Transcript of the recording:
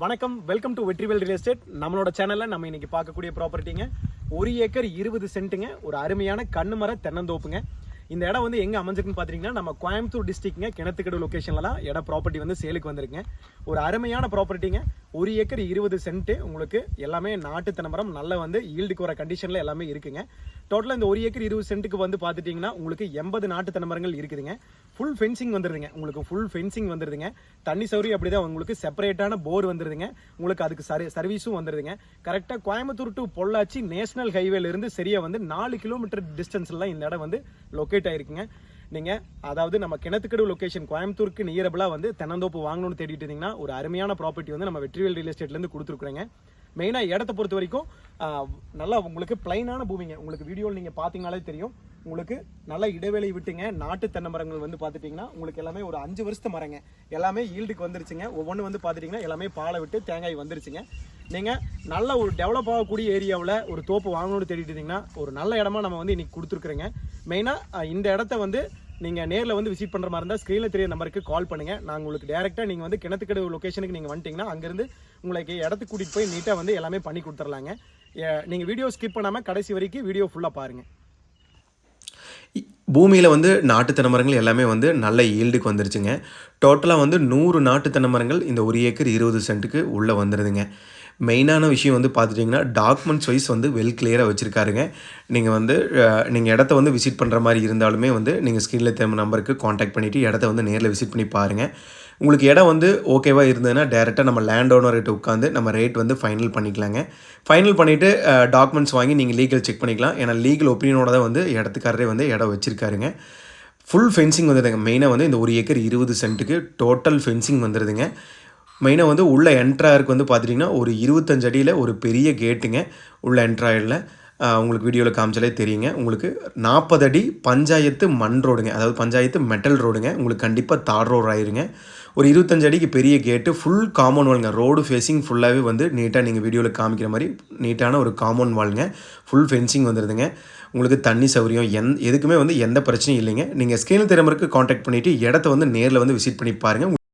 வணக்கம். Welcome to Vetrivel real estate நம்மளோட சேனலில் நம்ம இன்னைக்கு பார்க்கக்கூடிய ப்ராப்பர்ட்டிங்க ஒரு ஏக்கர் இருபது சென்ட்டுங்க ஒரு அருமையான கண்ணுமர தென்னந்தோப்புங்க. இந்த இடம் வந்து எங்கே அமைஞ்சிருக்குன்னு பார்த்தீங்கன்னா நம்ம கோயம்புத்தூர் டிஸ்ட்ரிக்ட்ங்க கிணத்துக்கடு லொகேஷன்ல தான் இடம் ப்ராப்பர்ட்டி வந்து சேலுக்கு வந்திருக்குங்க. ஒரு அருமையான ப்ராப்பர்ட்டிங்க ஒரு ஏக்கர் இருபது சென்ட்டு உங்களுக்கு எல்லாமே நாட்டு தென்னமரம் நல்ல வந்து ஈல்டுக்கு வர கண்டிஷனில் எல்லாமே இருக்குங்க. டோட்டலாக இந்த ஒரு ஏக்கர் இருபது சென்ட்டுக்கு வந்து பார்த்துட்டிங்கன்னா உங்களுக்கு எண்பது நாட்டு தென்னமரங்கள் இருக்குதுங்க. ஃபுல் ஃபென்சிங் வந்துடுதுங்க உங்களுக்கு ஃபுல் ஃபென்சிங் வந்துடுதுங்க தண்ணி சௌகரியம் அப்படி தான் உங்களுக்கு செப்பரேட்டான போர் வந்துடுதுங்க உங்களுக்கு அதுக்கு சரி சர்வீஸும் வந்துடுதுங்க கரெக்டாக கோயம்புத்தூர் டு பொள்ளாச்சி நேஷனல் ஹைவேலேருந்து சரியாக வந்து நாலு கிலோமீட்டர் டிஸ்டன்ஸ்லாம் இந்த இடம் வந்து லொக்கேட் ஆகிருக்குங்க நீங்கள் அதாவது நம்ம கிணத்துக்கடு லொக்கேஷன் கோயம்புத்தூருக்கு நியரபிளாக வந்து தென்னந்தோப்பு வாங்கணும்னு தேடிட்டு இருந்தீங்கன்னா ஒரு அருமையான ப்ராப்பர்ட்டி வந்து நம்ம வெற்றிவேல் ரியல் எஸ்டேட்லேருந்து கொடுத்துருக்குறேங்க. மெயினாக இடத்த பொறுத்த வரைக்கும் நல்லா உங்களுக்கு பிளைனான பூமிங்க. உங்களுக்கு வீடியோவில் நீங்கள் பார்த்தீங்கனாலே தெரியும். உங்களுக்கு நல்ல இடைவேளை விட்டுங்க. நாட்டு தென்னை மரங்கள் வந்து பார்த்துட்டிங்கன்னா உங்களுக்கு எல்லாமே ஒரு அஞ்சு வருஷத்து மரங்க. எல்லாமே ஈல்டுக்கு வந்துருச்சுங்க. ஒவ்வொன்று வந்து பார்த்துட்டிங்கன்னா எல்லாமே பாலை விட்டு தேங்காய் வந்துருச்சுங்க. நீங்கள் நல்ல ஒரு டெவலப் ஆகக்கூடிய ஏரியாவில் ஒரு தோப்பு வாங்கணும்னு தேடிட்டு இருந்தீங்கன்னா ஒரு நல்ல இடமா நம்ம வந்து இன்றைக்கி கொடுத்துருக்குறேங்க. மெயினாக இந்த இடத்த வந்து நீங்கள் நேரில் வந்து விசிட் பண்ணுற மாதிரி இருந்தால் ஸ்க்ரீனில் தெரிய நம்பருக்கு கால் பண்ணுங்கள் நாங்கள் உங்களுக்கு டேரெக்டாக நீங்கள் வந்து கிணத்துக்கடு லொக்கேஷனுக்கு நீங்கள் வந்துட்டிங்கன்னா அங்கேருந்து உங்களுக்கு இடத்துக்கு கூட்டிகிட்டு போய் நீட்டாக வந்து எல்லாமே பண்ணி கொடுத்துர்லாங்க. நீங்கள் வீடியோ ஸ்கிப் பண்ணாமல் கடைசி வரைக்கும் வீடியோ ஃபுல்லாக பாருங்கள் பூமியில் வந்து நாட்டு தென்னை மரங்கள் எல்லாமே வந்து நல்ல ஈல்டுக்கு வந்துருச்சுங்க. டோட்டலாக வந்து நூறு நாட்டு தென்னை மரங்கள் இந்த ஒரு ஏக்கர் இருபது சென்ட்டுக்கு உள்ளே வந்துடுதுங்க மெயினான விஷயம் வந்து பார்த்துட்டிங்கன்னா டாக்குமெண்ட்ஸ் வைஸ் வந்து வெல் கிளியராக வச்சுருக்காருங்க. நீங்கள் வந்து நீங்கள் இடத்த வந்து விசிட் பண்ணுற மாதிரி இருந்தாலுமே வந்து நீங்கள் ஸ்க்ரீனில் தேவை நம்பருக்கு காண்டாக்ட் பண்ணிவிட்டு இடத்த வந்து நேரில் விசிட் பண்ணி பாருங்கள் உங்களுக்கு இடம் வந்து ஓகேவாக இருந்ததுன்னா டேரெக்டாக நம்ம லேண்ட் ஓனர்கிட்ட உட்காந்து நம்ம ரேட் வந்து ஃபைனல் பண்ணிக்கலாங்க. ஃபைனல் பண்ணிவிட்டு டாக்குமெண்ட்ஸ் வாங்கி நீங்கள் லீகல் செக் பண்ணிக்கலாம். ஏன்னா லீகல் ஒப்பீனியனோட தான் வந்து இடத்துக்காரரே வந்து இடம் வச்சுருக்காருங்க. Full fencing வந்துடுதுங்க. மெயினாக வந்து இந்த ஒரு ஏக்கர் இருபது சென்ட்டுக்கு டோட்டல் ஃபென்சிங் வந்துடுதுங்க. மெயினாக வந்து உள்ள என்ட்ராயருக்கு வந்து பார்த்துட்டிங்கன்னா ஒரு இருபத்தஞ்சு அடியில் ஒரு பெரிய கேட்டுங்க உள்ள என்ட்ராயில் உங்களுக்கு வீடியோவில் காமிச்சாலே தெரியுங்க. உங்களுக்கு நாற்பது அடி பஞ்சாயத்து மண் ரோடுங்க. அதாவது பஞ்சாயத்து மெட்டல் ரோடுங்க. உங்களுக்கு கண்டிப்பாக தார் ரோடு ஆயிருங்க. ஒரு இருபத்தஞ்சு அடிக்கு பெரிய கேட்டு ஃபுல் காமன் வாலுங்க ரோடு ஃபேஸிங் ஃபுல்லாகவே வந்து நீட்டாக நீங்கள் வீடியோவில் காமிக்கிற மாதிரி நீட்டான ஒரு காமன் வாலுங்க ஃபுல் ஃபென்சிங் வந்துடுதுங்க உங்களுக்கு தண்ணி சௌகரியம் எந் எதுக்குமே வந்து எந்த பிரச்சனையும் இல்லைங்க. நீங்கள் ஸ்கேல் திறமருக்கு காண்டாக்ட் பண்ணிவிட்டு இடத்த வந்து நேரில் வந்து விசிட் பண்ணி பாருங்கள்